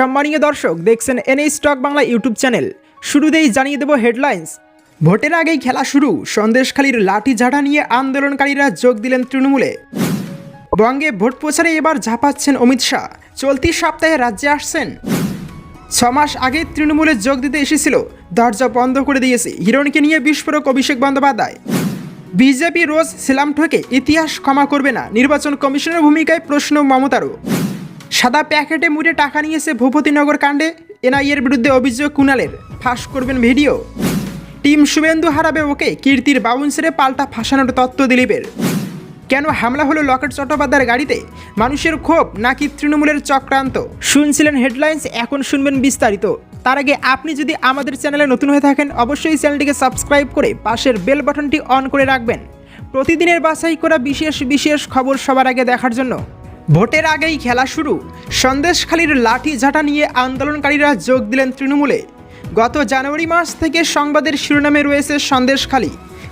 সম্মানীয় দর্শক, দেখছেন NA stock Bangla YouTube channel. শুরুতেই জানিয়ে দেব হেডলাইন্স। ভোটের আগেই খেলা শুরু, সন্দেশখালীর লাঠি ঝাঁটা নিয়ে আন্দোলনকারীরা যোগ দিলেন তৃণমূলে। বঙ্গে ভোট প্রচারে এবার ঝাঁপাচ্ছেন অমিত শাহ। চলতি সপ্তাহে রাজ্যে আসছেন। ছ মাস আগে তৃণমূলে যোগ দিতে এসেছিল। দরজা বন্ধ করে দিয়েছে। হিরণকে নিয়ে বিস্ফোরক অভিষেক বন্দ্যোপাধ্যায়। বিজেপি রোজ সিলাম ঠকে ইতিহাস ক্ষমা করবে না। নির্বাচন কমিশনের ভূমিকায় প্রশ্ন মমতারও। সাদা প্যাকেটে মুড়ে টাকা নিয়েছে ভূপতিনগর কাণ্ডে। এনআইএর বিরুদ্ধে অভিযোগ কুণালের। ফাঁস করবেন ভিডিও। টিম শুভেন্দু হারাবে ওকে, কীর্তির বাউন্সারে পাল্টা ফাঁসানোর তত্ত্ব দিলীপের। কেন হামলা হলো লকেট চট্টোপাধ্যায়ের গাড়িতে? মানুষের ক্ষোভ নাকি তৃণমূলের চক্রান্ত? শুনছিলেন হেডলাইন্স, এখন শুনবেন বিস্তারিত। তার আগে আপনি যদি আমাদের চ্যানেলে নতুন হয়ে থাকেন, অবশ্যই চ্যানেলটিকে সাবস্ক্রাইব করে পাশের বেল বাটনটি অন করে রাখবেন। প্রতিদিনের বাছাই করা বিশেষ বিশেষ খবর সবার আগে দেখার জন্য। ভোটের আগেই খেলা শুরু। সন্দেশখালীর লাঠি ঝাঁটা নিয়ে আন্দোলনকারীরা যোগ দিলেন তৃণমূলে। গত জানুয়ারি মাস থেকে সংবাদের শিরোনামে রয়েছে সন্দেশখালী।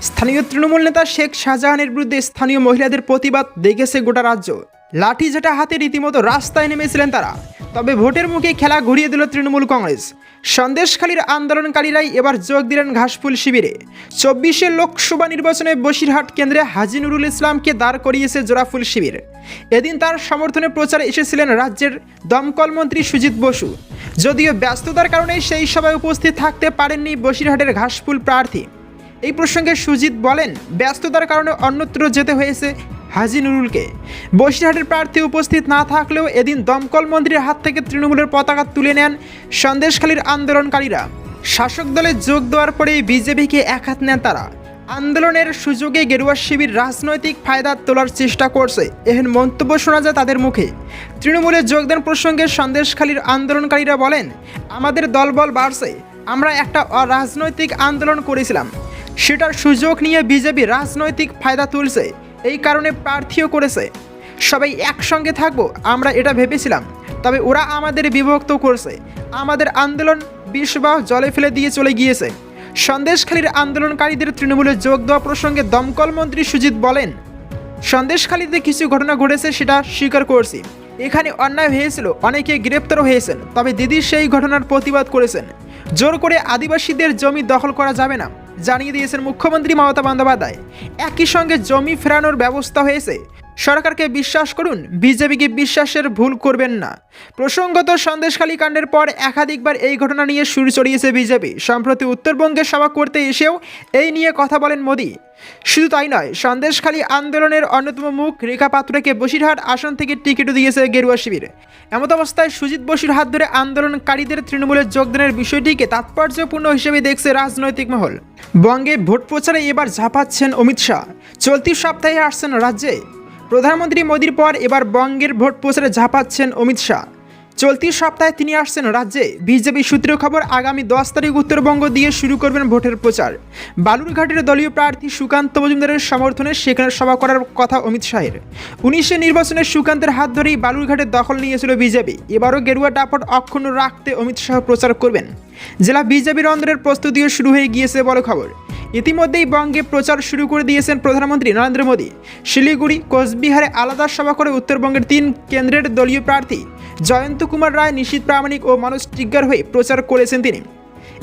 স্থানীয় তৃণমূল নেতা শেখ শাহজাহানের বিরুদ্ধে স্থানীয় মহিলাদের প্রতিবাদ দেখেছে গোটা রাজ্য। লাঠি ঝাঁটা হাতে রীতিমতো রাস্তায় নেমেছিলেন তারা। তবে ভোটের মুখে খেলা ঘুরিয়ে দিল তৃণমূল কংগ্রেস। সন্দেশখালীর আন্দোলনকারীরাই এবার যোগ দিলেন ঘাসফুল শিবিরে। চব্বিশে লোকসভা নির্বাচনে বসিরহাট কেন্দ্রে হাজি নুরুল ইসলামকে দাঁড় করিয়েছে জোড়াফুল শিবির। এদিন তার সমর্থনে প্রচারে এসেছিলেন রাজ্যের দমকল মন্ত্রী সুজিত বসু। যদিও ব্যস্ততার কারণে সেই সভায় উপস্থিত থাকতে পারেননি বসিরহাটের ঘাসফুল প্রার্থী। এই প্রসঙ্গে সুজিত বলেন, ব্যস্ততার কারণে অন্যত্র যেতে হয়েছে হাজি নুরুলকে বসিরহাটের প্রার্থী উপস্থিত না থাকলেও এদিন দমকল মন্ত্রীর হাত থেকে তৃণমূলের পতাকা তুলে নেন সন্দেশখালীর আন্দোলনকারীরা। শাসক দলে যোগ দেওয়ার পরেই বিজেপিকে একহাত নেন তারা। আন্দোলনের সুযোগে গেরুয়া শিবির রাজনৈতিক ফায়দা তোলার চেষ্টা করছে, এহেন মন্তব্য শোনা যায় তাদের মুখে। তৃণমূলে যোগদান প্রসঙ্গে সন্দেশখালীর আন্দোলনকারীরা বলেন, আমাদের দলবল বাড়ছে, আমরা একটা অরাজনৈতিক আন্দোলন করেছিলাম। সেটার সুযোগ নিয়ে বিজেপি রাজনৈতিক ফায়দা তুলছে। এই কারণে প্রার্থীও করেছে। সবাই একসঙ্গে থাকব, আমরা এটা ভেবেছিলাম। তবে ওরা আমাদের বিভক্ত করছে। আমাদের আন্দোলন বিষবাহ জলে ফেলে দিয়ে চলে গিয়েছে। সন্দেশখালীর আন্দোলনকারীদের তৃণমূলে যোগ দেওয়া প্রসঙ্গে দমকল মন্ত্রী সুজিত বলেন, সন্দেশখালীতে কিছু ঘটনা ঘটেছে সেটা স্বীকার করছি। এখানে অন্যায় হয়েছিল, অনেকে গ্রেপ্তারও হয়েছেন, তবে দিদি সেই ঘটনার প্রতিবাদ করেছেন। জোর করে আদিবাসীদের জমি দখল করা যাবে না। জানিয়ে দিয়েছেন মুখ্যমন্ত্রী মমতা বন্দ্যোপাধ্যায়। একই সঙ্গে জমি ফেরানোর ব্যবস্থা হয়েছে। সরকারকে বিশ্বাস করুন, বিজেপিকে বিশ্বাসের ভুল করবেন না। প্রসঙ্গত সন্দেশখালী কাণ্ডের পর একাধিকবার এই ঘটনা নিয়ে সুর চড়িয়েছে বিজেপি। সম্প্রতি উত্তরবঙ্গে সভা করতে এসেও এই নিয়ে কথা বলেন মোদী। শুধু তাই নয়, সন্দেশখালী আন্দোলনের অন্যতম মুখ রেখা পাত্রকে বসিরহাট আসন থেকে টিকিটও দিয়েছে গেরুয়া শিবির। এমত অবস্থায় সুজিত বসুর হাত ধরে আন্দোলনকারীদের তৃণমূলের যোগদানের বিষয়টিকে তাৎপর্যপূর্ণ হিসেবে দেখছে রাজনৈতিক মহল। বঙ্গে ভোট প্রচারে এবার ঝাঁপাচ্ছেন অমিত শাহ। চলতি সপ্তাহে আসছেন রাজ্যে। প্রধানমন্ত্রী মোদীর পর এবার বঙ্গের ভোট প্রচারে ঝাঁপাচ্ছেন অমিত শাহ। চলতি সপ্তাহে তিনি আসছেন রাজ্যে। বিজেপি সূত্রের খবর, আগামী দশ তারিখ উত্তরবঙ্গ দিয়ে শুরু করবেন ভোটের প্রচার। বালুরঘাটের দলীয় প্রার্থী সুকান্ত মজুমদারের সমর্থনে সেখানে সভা করার কথা অমিত শাহের। উনিশে নির্বাচনে সুকান্তের হাত ধরেই বালুরঘাটের দখল নিয়েছিল বিজেপি। এবারও গেরুয়া টাপট অক্ষুণ্ণ রাখতে অমিত শাহ প্রচার করবেন। জেলা বিজেপির অন্দরের প্রস্তুতিও শুরু হয়ে গিয়েছে বড় খবর। ইতিমধ্যেই বঙ্গে প্রচার শুরু করে দিয়েছেন প্রধানমন্ত্রী নরেন্দ্র মোদী। শিলিগুড়ি, কোচবিহারে আলাদা সভা করে উত্তরবঙ্গের তিন কেন্দ্রের দলীয় প্রার্থী জয়ন্ত কুমার রায় নিশীত প্রামাণিক ও মানুষ টিগ্গার হয়ে প্রচার করেছেন তিনি।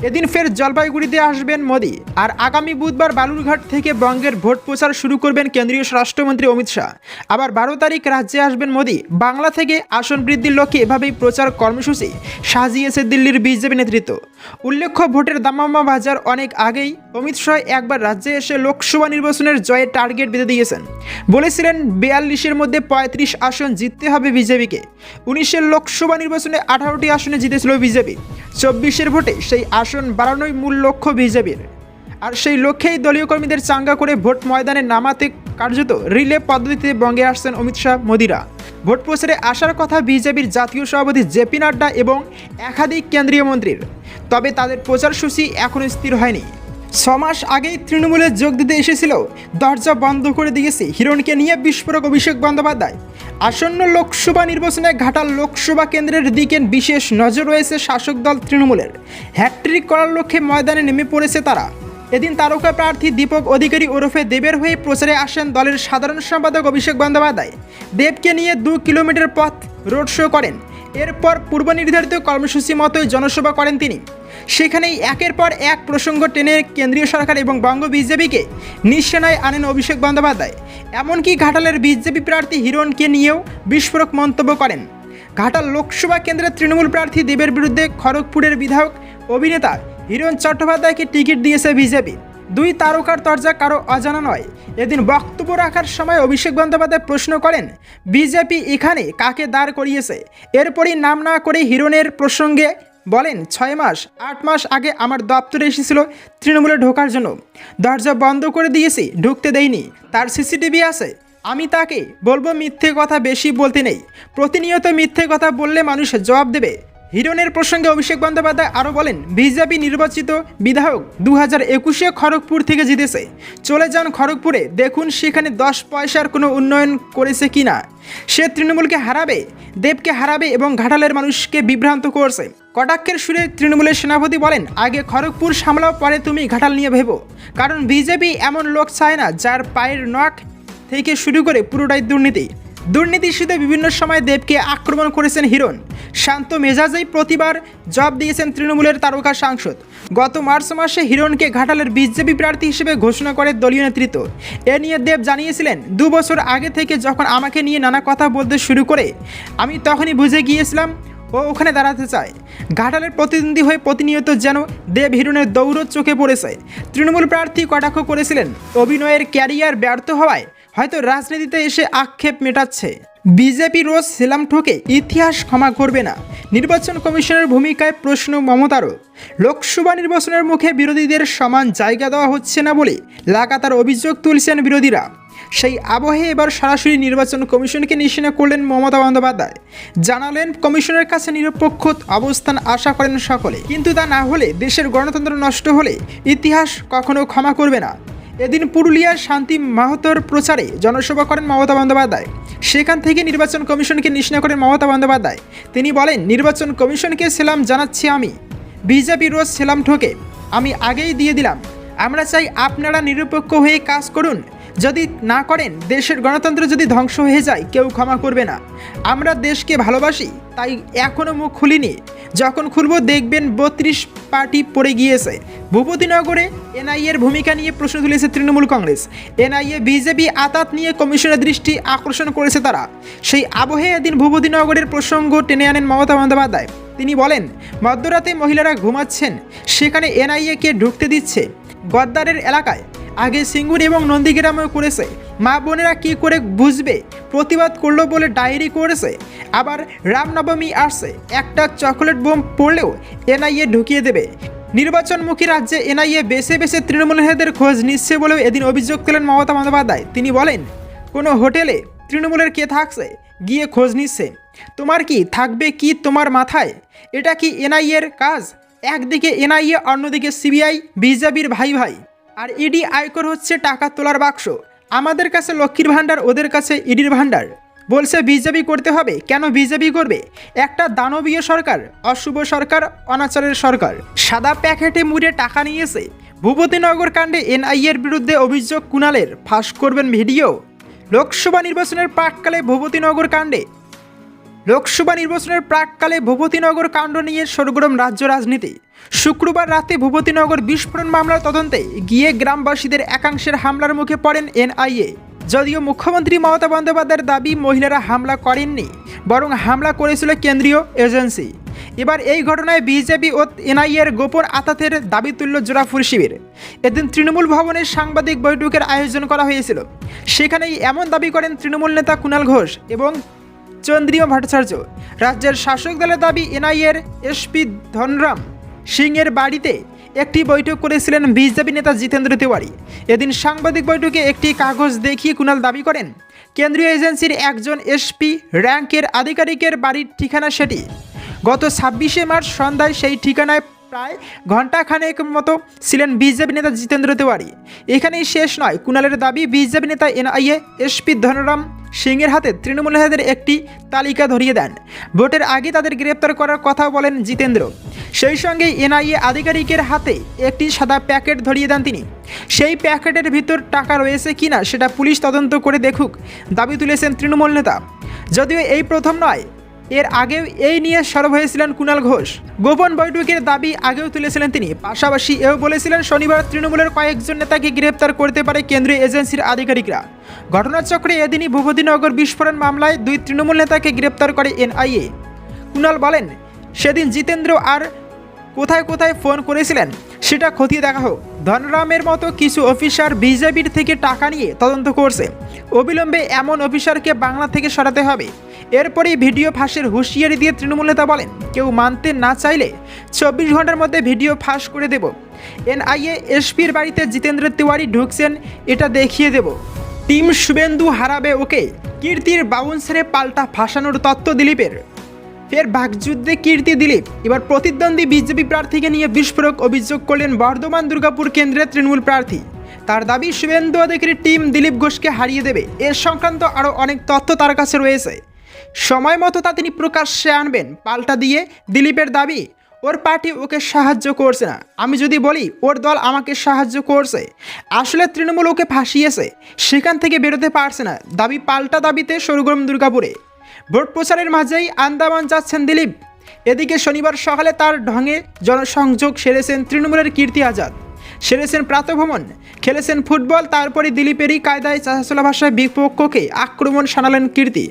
এদিন ফের জলপাইগুড়িতে আসবেন মোদী। আর আগামী বুধবার বালুরঘাট থেকে বঙ্গের ভোট প্রচার শুরু করবেন কেন্দ্রীয় স্বরাষ্ট্রমন্ত্রী অমিত শাহ। আবার বারো তারিখ রাজ্যে আসবেন মোদী। বাংলা থেকে আসন বৃদ্ধির লক্ষ্যে এভাবেই প্রচার কর্মসূচি সাজিয়েছে দিল্লির বিজেপি নেতৃত্ব। উল্লেখ্য, ভোটের দামামা বাজার অনেক আগেই অমিত শাহ একবার রাজ্যে এসে লোকসভা নির্বাচনের জয়ের টার্গেট বেঁধে দিয়েছেন। বলেছিলেন, বিয়াল্লিশের মধ্যে পঁয়ত্রিশ আসন জিততে হবে বিজেপিকে। উনিশের লোকসভা নির্বাচনে আঠারোটি আসনে জিতেছিল বিজেপি। চব্বিশের ভোটে সেই আসন বাড়ানোই মূল লক্ষ্য বিজেপির। আর সেই লক্ষ্যেই দলীয় কর্মীদের চাঙ্গা করে ভোট ময়দানে নামাতে কার্যত রিলে পদ্ধতিতে বঙ্গে আসছেন অমিত শাহ, মোদিরা। ভোট প্রচারে আসার কথা বিজেপির জাতীয় সভাপতি জেপি নাড্ডা এবং একাধিক কেন্দ্রীয় মন্ত্রীর। তবে তাদের প্রচারসূচি এখনও স্থির হয়নি। ছ মাস আগেই তৃণমূলে যোগ দিতে এসেছিল। দরজা বন্ধ করে দিয়েছে হিরণকে নিয়ে বিস্ফোরক অভিষেক বন্দ্যোপাধ্যায়। আসন্ন লোকসভা নির্বাচনে ঘাটাল লোকসভা কেন্দ্রের দিকে বিশেষ নজর রয়েছে শাসক দল তৃণমূলের। হ্যাট্রিক করার লক্ষ্যে ময়দানে নেমে পড়েছে তারা। এদিন তারকা প্রার্থী দীপক অধিকারী ওরফে দেবের হয়ে প্রচারে আসেন দলের সাধারণ সম্পাদক অভিষেক বন্দ্যোপাধ্যায়। দেবকে নিয়ে দু কিলোমিটার পথ রোড শো করেন। এরপর পূর্ব নির্ধারিত কর্মসূচি মতোই জনসভা করেন তিনি। সেখানেই একের পর এক প্রসঙ্গ টেনে কেন্দ্রীয় সরকার এবং বঙ্গ বিজেপিকে নিঃসেনায় আনেন অভিষেক বন্দ্যোপাধ্যায়। এমনকি ঘাটালের বিজেপি প্রার্থী হিরণকে নিয়েও বিস্ফোরক মন্তব্য করেন। ঘাটাল লোকসভা কেন্দ্রের তৃণমূল প্রার্থী দেবের বিরুদ্ধে খড়গপুরের বিধায়ক অভিনেতা হিরণ চট্টোপাধ্যায়কে টিকিট দিয়েছে বিজেপি। দুই তারকার তর্জা কারও অজানা নয়। এদিন বক্তব্য রাখার সময় অভিষেক বন্দ্যোপাধ্যায় প্রশ্ন করেন, বিজেপি এখানে কাকে দাঁড় করিয়েছে? এরপরই নাম না করে হিরণের প্রসঙ্গে বলেন, ছয় মাস, আট মাস আগে আমার দপ্তরে এসেছিল তৃণমূলে ঢোকার জন্য। দরজা বন্ধ করে দিয়েছি, ঢুকতে দেয়নি তার সিসিটিভি আছে। আমি তাকে বলব মিথ্যে কথা বেশি বলতে নেই। প্রতিনিয়ত মিথ্যে কথা বললে মানুষ জবাব দেবে। হিরণের প্রসঙ্গে অভিষেক বন্দ্যোপাধ্যায় আরও বলেন, বিজেপি নির্বাচিত বিধায়ক দু হাজার একুশে খড়গপুর থেকে জিতেছে। চলে যান খড়গপুরে, দেখুন সেখানে দশ পয়সার কোনো উন্নয়ন করেছে কি না। সে তৃণমূলকে হারাবে, দেবকে হারাবে এবং ঘাটালের মানুষকে বিভ্রান্ত করছে। কটাক্ষের সুরে তৃণমূলের সেনাপতি বলেন, আগে খড়গপুর সামলাও, পরে তুমি ঘাটাল নিয়ে ভেবো। কারণ বিজেপি এমন লোক চায় না, যার পায়ের নখ থেকে শুরু করে পুরোটাই দুর্নীতি। দুর্নীতি ইস্যুতে বিভিন্ন সময় দেবকে আক্রমণ করেছেন হিরণ। শান্ত মেজাজেই প্রতিবার জব দিয়েছেন তৃণমূলের তারকা সাংসদ। গত মার্চ মাসে হিরণকে ঘাটালের বিজেপি প্রার্থী হিসেবে ঘোষণা করে দলীয় নেতৃত্ব। এ নিয়ে দেব জানিয়েছিলেন, দু বছর আগে থেকে যখন আমাকে নিয়ে নানা কথা বলতে শুরু করে, আমি তখনই বুঝে গিয়েছিলাম, ও ওখানে দাঁড়াতে চায়। ঘাটালের প্রতিদ্বন্দ্বী হয়ে প্রতিনিয়ত যেন দেব হিরণের দৌড় চোখে পড়েছে। তৃণমূল প্রার্থী কটাক্ষ করেছিলেন, অভিনয়ের ক্যারিয়ার ব্যর্থ হওয়ায় হয়তো রাজনীতিতে এসে আক্ষেপ মেটাচ্ছে। বিজেপি রোজ সেলাম ঠোকে ইতিহাস ক্ষমা করবে না। নির্বাচন কমিশনের ভূমিকায় প্রশ্ন মমতারও। লোকসভা নির্বাচনের মুখে বিরোধীদের সমান জায়গা দেওয়া হচ্ছে না বলে লাগাতার অভিযোগ তুলছেন বিরোধীরা। সেই আবহে এবার সরাসরি নির্বাচন কমিশনকে নিশানা করলেন মমতা বন্দ্যোপাধ্যায়। জানালেন, কমিশনের কাছে নিরপেক্ষ অবস্থান আশা করেন সকলে। কিন্তু তা না হলে দেশের গণতন্ত্র নষ্ট হলে ইতিহাস কখনো ক্ষমা করবে না। এদিন পুরুলিয়ার শান্তি মাহাতোর প্রচারে জনসভা করেন মমতা বন্দ্যোপাধ্যায়। সেখান থেকে নির্বাচন কমিশনকে নিষ্ণা করেন মমতা বন্দ্যোপাধ্যায়। তিনি বলেন, নির্বাচন কমিশনকে সেলাম জানাচ্ছি আমি। বিজেপি রোজ সেলাম ঠোকে। আমি আগেই দিয়ে দিলাম। আমরা চাই আপনারা নিরপেক্ষ হয়ে কাজ করুন। যদি না করেন, দেশের গণতন্ত্র যদি ধ্বংস হয়ে যায়, কেউ ক্ষমা করবে না। আমরা দেশকে ভালোবাসি, তাই এখনও মুখ খুলিনি। যখন খুলব, দেখবেন বত্রিশ পার্টি পড়ে গিয়েছে। ভূপতিনগরে এনআইএর ভূমিকা নিয়ে প্রশ্ন তুলেছে তৃণমূল কংগ্রেস। এনআইএ, বিজেপি আতাত নিয়ে কমিশনের দৃষ্টি আকর্ষণ করেছে তারা। সেই আবহে এদিন ভূপতিনগরের প্রসঙ্গ টেনে আনেন মমতা বন্দ্যোপাধ্যায়। তিনি বলেন, মধ্যরাতে মহিলারা ঘুমাচ্ছেন, সেখানে এনআইএকে ঢুকতে দিচ্ছে। গদ্দারের এলাকায়। আগে সিঙ্গুর এবং নন্দীগ্রামেও করেছে। মা বোনেরা কি করে বুঝবে? প্রতিবাদ করল বলে ডায়েরি করেছে। আবার রামনবমী আসছে। একটা চকোলেট বোম পড়লেও এনআইএ ঢুকিয়ে দেবে। নির্বাচনমুখী রাজ্যে এনআইএ বেছে বেছে তৃণমূল নেতাদের খোঁজ নিচ্ছে বলেও এদিন অভিযোগ তোলেন মমতা বন্দ্যোপাধ্যায়। তিনি বলেন, কোনো হোটেলে তৃণমূলের কে থাকছে? গিয়ে খোঁজ নিচ্ছে। তোমার কি থাকবে কি তোমার মাথায়? এটা কি এনআইএর কাজ? একদিকে এনআইএ, অন্যদিকে সিবিআই, বিজেপির ভাই ভাই। আর ইডি আয়কর হচ্ছে টাকা তোলার বাক্স। আমাদের কাছে লক্ষ্মীর ভাণ্ডার, ওদের কাছে ইডির ভাণ্ডার। বলছে, বিজেপি করতে হবে। কেন বিজেপি করবে? একটা দানবীয় সরকার, অশুভ সরকার, অনাচারের সরকার। সাদা প্যাকেটে মুড়ে টাকা নিয়েছে। ভূপতিনগর কাণ্ডে এনআইএর বিরুদ্ধে অভিযোগ কুণালের। ফাঁস করবেন ভিডিও। লোকসভা নির্বাচনের প্রাককালে ভূপতিনগর কাণ্ডে লোকসভা নির্বাচনের প্রাককালে ভূপতিনগর কাণ্ড নিয়ে সরগরম রাজ্য রাজনীতি। শুক্রবার রাতে ভূপতিনগর বিস্ফোরণ মামলার তদন্তে গিয়ে গ্রামবাসীদের একাংশের হামলার মুখে পড়েন এনআইএ। যদিও মুখ্যমন্ত্রী মমতা বন্দ্যোপাধ্যায়ের দাবি, মহিলারা হামলা করেননি, বরং হামলা করেছিল কেন্দ্রীয় এজেন্সি। এবার এই ঘটনায় বিজেপি ও এনআইএর গোপন আতাতের দাবি তুলল জোড়াফুর শিবির। এদিন তৃণমূল ভবনের সাংবাদিক বৈঠকের আয়োজন করা হয়েছিল। সেখানেই এমন দাবি করেন তৃণমূল নেতা কুণাল ঘোষ এবং চন্দ্রীয় ভট্টাচার্য। রাজ্যের শাসক দলের দাবি, এনআইএর এসপি ধনরাম সিংয়ের বাড়িতে একটি বৈঠক করেছিলেন বিজেপি নেতা জিতেন্দ্র তিওয়ারি। এদিন সাংবাদিক বৈঠকে একটি কাগজ দেখিয়ে কুণাল দাবি করেন, কেন্দ্রীয় এজেন্সির একজন এসপি র্যাঙ্কের আধিকারিকের বাড়ির ঠিকানা সেটি। গত ছাব্বিশে মার্চ সন্ধ্যায় সেই ঠিকানায় প্রায় ঘণ্টাখানেক মতো ছিলেন বিজেপি নেতা জিতেন্দ্র তিওয়ারি। এখানেই শেষ নয়, কুণালের দাবি, বিজেপি নেতা এনআইএ এসপি ধনরাম সিংয়ের হাতে তৃণমূল নেতাদের একটি তালিকা ধরিয়ে দেন। ভোটের আগে তাদের গ্রেপ্তার করার কথা বলেন জিতেন্দ্র। সেই সঙ্গে এনআইএ আধিকারিকের হাতে একটি সাদা প্যাকেট ধরিয়ে দেন তিনি। সেই প্যাকেটের ভিতর টাকা রয়েছে কিনা সেটা পুলিশ তদন্ত করে দেখুক, দাবি তুলেছেন তৃণমূল নেতা। যদিও এই প্রথম নয় এর আগেও এই নিয়ে সরব হয়েছিলেন কুণাল ঘোষ। গোপন বৈঠকের দাবি আগেও তুলেছিলেন তিনি। পাশাপাশি এও বলেছিলেন, শনিবার তৃণমূলের কয়েকজন নেতাকে গ্রেপ্তার করতে পারে কেন্দ্রীয় এজেন্সির আধিকারিকরা। ঘটনাচক্রে এদিনই ভূপতিনগর বিস্ফোরণ মামলায় দুই তৃণমূল নেতাকে গ্রেপ্তার করে এনআইএ। কুণাল বলেন, সেদিন জিতেন্দ্র আর কোথায় কোথায় ফোন করেছিলেন, সেটা খতিয়ে দেখা হোক। ধনরামের মতো কিছু অফিসার বিজেপির থেকে টাকা নিয়ে তদন্ত করছে। অবিলম্বে এমন অফিসারকে বাংলা থেকে সরাতে হবে। এরপরেই ভিডিও ফাঁসের হুঁশিয়ারি দিয়ে তৃণমূল নেতা বলেন, কেউ মানতে না চাইলে চব্বিশ ঘণ্টার মধ্যে ভিডিও ফাঁস করে দেব। এনআইএ এসপির বাড়িতে জিতেন্দ্র তিওয়ারি ঢুকছেন, এটা দেখিয়ে দেব। টিম শুভেন্দু হারাবে ওকে, কীর্তির বাউন্সারে পাল্টা ফাঁসানোর তত্ত্ব দিলীপের। ফের বাকযুদ্ধে কীর্তি দিলীপ, এবার প্রতিদ্বন্দ্বী বিজেপি প্রার্থীকে নিয়ে বিস্ফোরক অভিযোগ করলেন বর্ধমান দুর্গাপুর কেন্দ্রের তৃণমূল প্রার্থী। তার দাবি, শুভেন্দু অধিকারী টিম দিলীপ ঘোষকে হারিয়ে দেবে। এ সংক্রান্ত আরও অনেক তথ্য তার কাছে রয়েছে। সময় মতো তা তিনি প্রকাশ্যে আনবেন, পাল্টা দিয়ে দিলীপের দাবি, ওর পার্টি ওকে সাহায্য করছে না। আমি যদি বলি, ওর দল আমাকে সাহায্য করছে। আসলে তৃণমূল ওকে ফাঁসিয়েছে। সেখান থেকে বেরোতে পারছে না। দাবি পাল্টা দাবিতে সরগরম দুর্গাপুরে। ভোট প্রচারের মাঝেই আন্দামান যাচ্ছেন দিলীপ। এদিকে শনিবার সকালে তার ঢঙে জনসংযোগ সেরেছেন তৃণমূলের কীর্তি আজাদ। সেরেছেন প্রাতভ্রমণ, খেলেছেন ফুটবল তারপরে দিলীপেরই কায়দায় চাষাচলা ভাষায় বিপক্ষকে আক্রমণ শানালেন কীর্তি।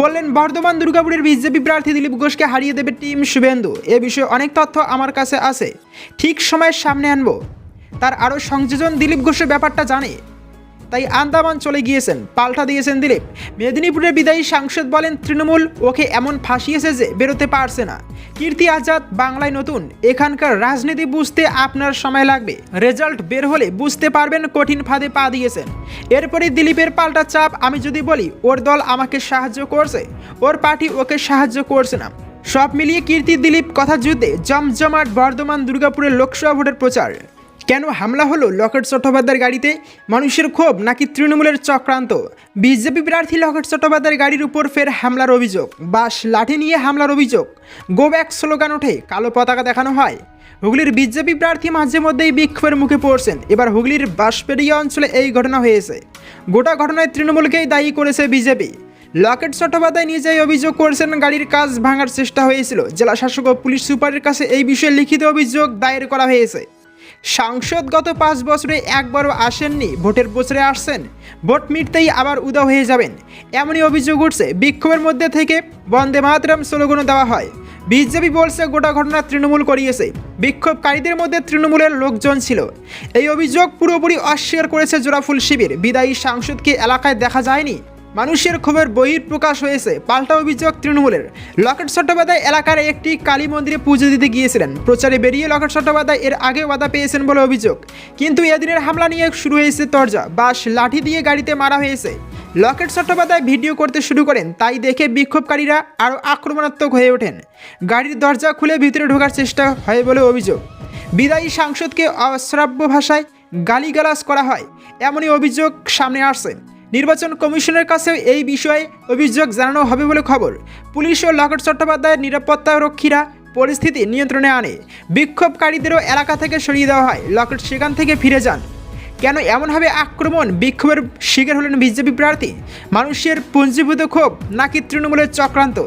বললেন, বর্ধমান দুর্গাপুরের বিজেপি প্রার্থী দিলীপ ঘোষকে হারিয়ে দেবে টিম শুভেন্দু। এ বিষয়ে অনেক তথ্য আমার কাছে আছে। ঠিক সময়ের সামনে আনব। তার আরও সংযোজন দিলীপ ঘোষের ব্যাপারটা জানে। তাই আন্দামান চলে গিয়েছেন, পাল্টা দিয়েছেন দিলীপ। মেদিনীপুরের বিদায়ী সাংসদ বলেন তৃণমূল ওকে এমন ফাঁসিয়েছে যে বেরোতে পারছে না। কীর্তি আজাদ, বাংলায় নতুন। এখানকার রাজনীতি বুঝতে আপনার সময় লাগবে। রেজাল্ট বের হলে বুঝতে পারবেন কঠিন ফাঁদে পা দিয়েছেন। এরপরে দিলীপের পাল্টা চাপ, আমি যদি বলি, ওর দল আমাকে সাহায্য করছে। ওর পার্টি ওকে সাহায্য করছে না। সব মিলিয়ে কীর্তি দিলীপ কথা যুদ্ধে জমজমাট বর্ধমান দুর্গাপুরের লোকসভা ভোটের প্রচার। কেন হামলা হলো লকেট চট্টোপাধ্যায়ের গাড়িতে? মানুষের ক্ষোভ নাকি তৃণমূলের চক্রান্ত? বিজেপি প্রার্থী লকেট চট্টোপাধ্যায়ের গাড়ির উপর ফের হামলার অভিযোগ। বাস লাঠি নিয়ে হামলার অভিযোগ। গো ব্যাক স্লোগান ওঠে, কালো পতাকা দেখানো হয়। হুগলির বিজেপি প্রার্থী মাঝে মধ্যেই বিক্ষোভের মুখে পড়ছেন। এবার হুগলির বাঁশপেড়িয়া অঞ্চলে এই ঘটনা হয়েছে। গোটা ঘটনায় তৃণমূলকেই দায়ী করেছে বিজেপি। লকেট চট্টোপাধ্যায় নিজেই অভিযোগ করেছেন গাড়ির কাজ ভাঙার চেষ্টা হয়েছিল। জেলা শাসক ও পুলিশ সুপারের কাছে এই বিষয়ে লিখিত অভিযোগ দায়ের করা হয়েছে। সাংসদ গত পাঁচ বছরে একবারও আসেননি, ভোটের বছরে আসছেন। ভোট মিটতেই আবার উদা হয়ে যাবেন। এমনই অভিযোগ উঠছে বিক্ষোভের মধ্যে থেকে। বন্দে মাতরম স্লোগানও দেওয়া হয়। বিজেপি বলছে গোটা ঘটনা তৃণমূল করিয়েছে। বিক্ষোভকারীদের মধ্যে তৃণমূলের লোকজন ছিল। এই অভিযোগ পুরোপুরি অস্বীকার করেছে জোড়াফুল শিবির। বিদায়ী সাংসদকে এলাকায় দেখা যায়নি। মানুষের ক্ষোভের বহির প্রকাশ হয়েছে, পাল্টা অভিযোগ তৃণমূলের। লকেট চট্টোপাধ্যায় এলাকার একটি কালী মন্দিরে পুজো দিতে গিয়েছিলেন। প্রচারে বেরিয়ে লকেট চট্টোপাধ্যায় এর আগে বাধা পেয়েছেন বলে অভিযোগ। কিন্তু এদিনের হামলা নিয়ে শুরু হয়েছে তরজা বাস লাঠি দিয়ে গাড়িতে মারা হয়েছে। লকেট চট্টোপাধ্যায় ভিডিও করতে শুরু করেন, তাই দেখে বিক্ষোভকারীরা আরও আক্রমণাত্মক হয়ে ওঠেন। গাড়ির দরজা খুলে ভিতরে ঢোকার চেষ্টা হয় বলে অভিযোগ। বিদায়ী সাংসদকে অশ্রাব্য ভাষায় গালিগালাজ করা হয়, এমনই অভিযোগ সামনে আসছে। নির্বাচন কমিশনের কাছে এই বিষয়ে অভিযোগ জানানো হবে বলে খবর। পুলিশ ও লকেট চট্টোপাধ্যায়ের নিরাপত্তা রক্ষীরা পরিস্থিতি নিয়ন্ত্রণে আনে। বিক্ষোভকারীদেরও এলাকা থেকে সরিয়ে দেওয়া হয়। লকেট সেখান থেকে ফিরে যান। কেন এমনভাবে আক্রমণ? বিক্ষোভের শিকার হলেন বিজেপি প্রার্থী। মানুষের পুঞ্জীভূত ক্ষোভ নাকি তৃণমূলের চক্রান্ত?